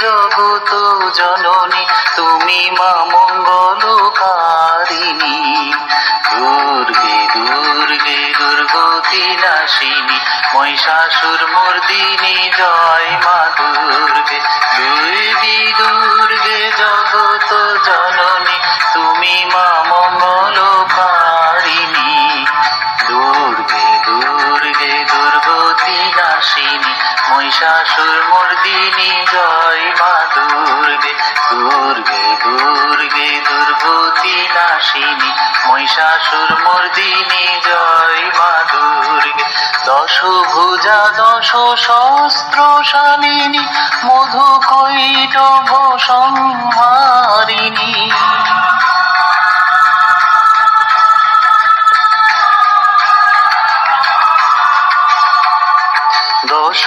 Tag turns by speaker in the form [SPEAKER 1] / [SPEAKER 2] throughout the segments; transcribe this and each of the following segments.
[SPEAKER 1] জগত জননী, তুমি মা মঙ্গলকারিণী। দুর্গে দুর্গে দুর্গতি নাশিনী, মহিষাসুর মর্দিনী, জয় মা দুর্গে। দুর্গে দুর্গে জগত জননী, তুমি দুর্গে দুর্গে দুর্গতি নাশিনী মহিষাসুর মর্দিনী, জয় মা দুর্গে। দশ ভুজা দশ শস্ত্র শালিনী মধু কৈট সংহারিণী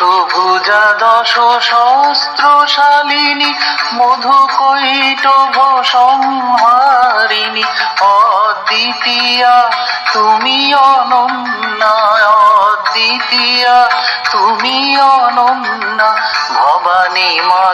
[SPEAKER 1] দশ ভুজা দশ শস্ত্র শালিনী মধু কৈটভ সংহারিণী অদ্বিতীয়া, তুমি অনন্যা অদ্বিতীয়া, তুমি অনন্যা, ভবানী মা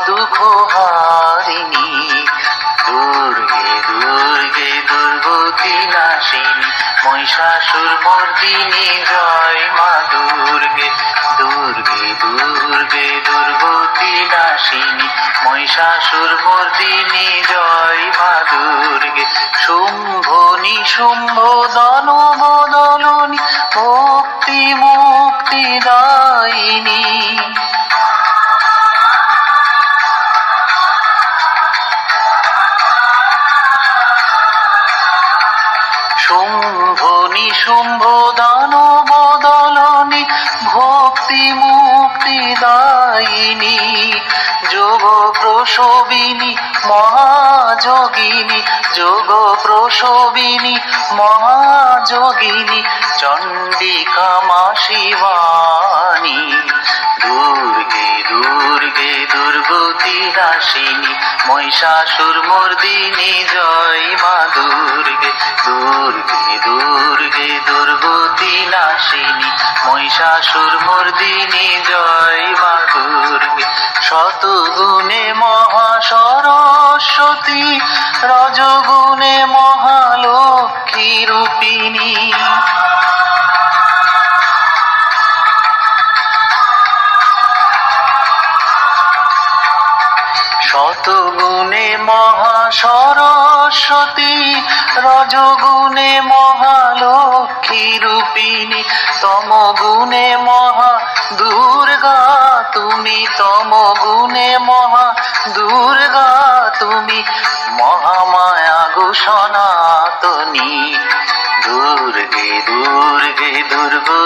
[SPEAKER 1] মহিষাসুর মর্দিনী জয় মা দুর্গে শুম্ভ নিশুম্ভ দানব দলনী ভক্তি মুক্তি দায়িনী। শুম্ভ প্রসবিনী, মহাযোগিনী যোগ প্রসবিনী মহাযোগিনী, চণ্ডিকা মা শিবানী দুর্গে দুর্গে, দুর্গতি নাশিনী মহিষাসুর মর্দিনী, জয় মা দুর্গে। দুর্গে দুর্গে, দুর্গতি নাশিনী মহিষাসুর মর্দিনী, জয় শতগুণে মহা সরস্বতী রজগুণে মহালক্ষ্মী রূপিণী। শতগুণে মহা সরস্বতী রজগুণে মহালক্ষ্মী রূপিণী তম গুণে মহা দুর্গা তুমি তম গুণে মহা দুর্গা তুমি মহামায়া গো সনাতনী দুর্গে দুর্গে। দুর্গতি